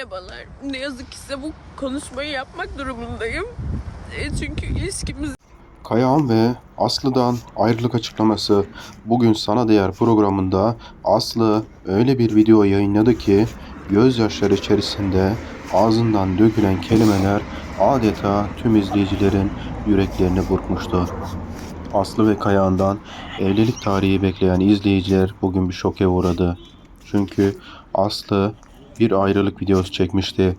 Merhabalar. Ne yazık ki size bu konuşmayı yapmak durumundayım. E, çünkü ilişkimiz Kayahan ve Aslı'dan ayrılık açıklaması. Bugün Sana Değer programında Aslı öyle bir video yayınladı ki gözyaşları içerisinde ağzından dökülen kelimeler adeta tüm izleyicilerin yüreklerini burkmuştu. Aslı ve Kayahan'dan evlilik tarihi bekleyen izleyiciler bugün bir şoke uğradı. Çünkü Aslı bir ayrılık videosu çekmişti.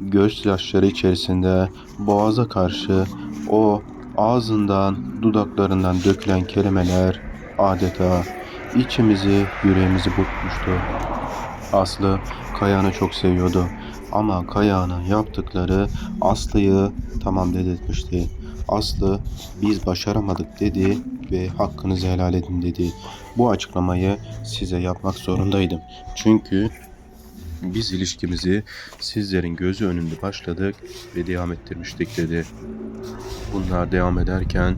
Gözyaşları içerisinde boğaza karşı o ağzından, dudaklarından dökülen kelimeler adeta içimizi, yüreğimizi burkmuştu. Aslı Kayahan'ı çok seviyordu ama Kayahan'ın yaptıkları Aslı'yı tamam dedirtmişti. Aslı biz başaramadık dedi ve hakkınızı helal edin dedi. Bu açıklamayı size yapmak zorundaydım. Çünkü biz ilişkimizi sizlerin gözü önünde başladık ve devam ettirmiştik dedi. Bunlar devam ederken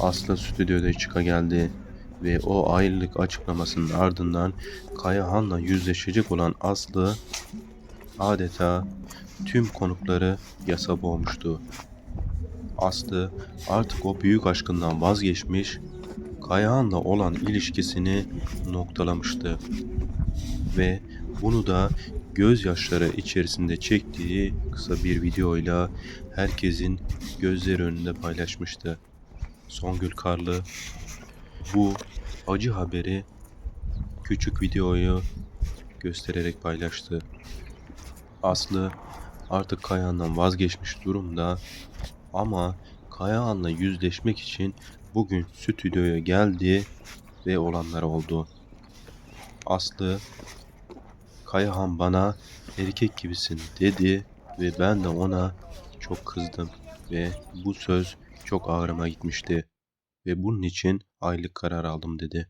Aslı stüdyoda çıka geldi ve o ayrılık açıklamasının ardından Kayahan'la yüzleşecek olan Aslı adeta tüm konukları yasa boğmuştu. Aslı artık o büyük aşkından vazgeçmiş, Kayahan'la olan ilişkisini noktalamıştı. Ve bunu da gözyaşları içerisinde çektiği kısa bir videoyla herkesin gözleri önünde paylaşmıştı. Songül Karlı bu acı haberi küçük videoyu göstererek paylaştı. Aslı artık Kayahan'dan vazgeçmiş durumda ama Kayahan'la yüzleşmek için bugün stüdyoya geldi ve olanlar oldu. Aslı Kayahan bana erkek gibisin dedi ve ben de ona çok kızdım ve bu söz çok ağrıma gitmişti ve bunun için aylık karar aldım dedi.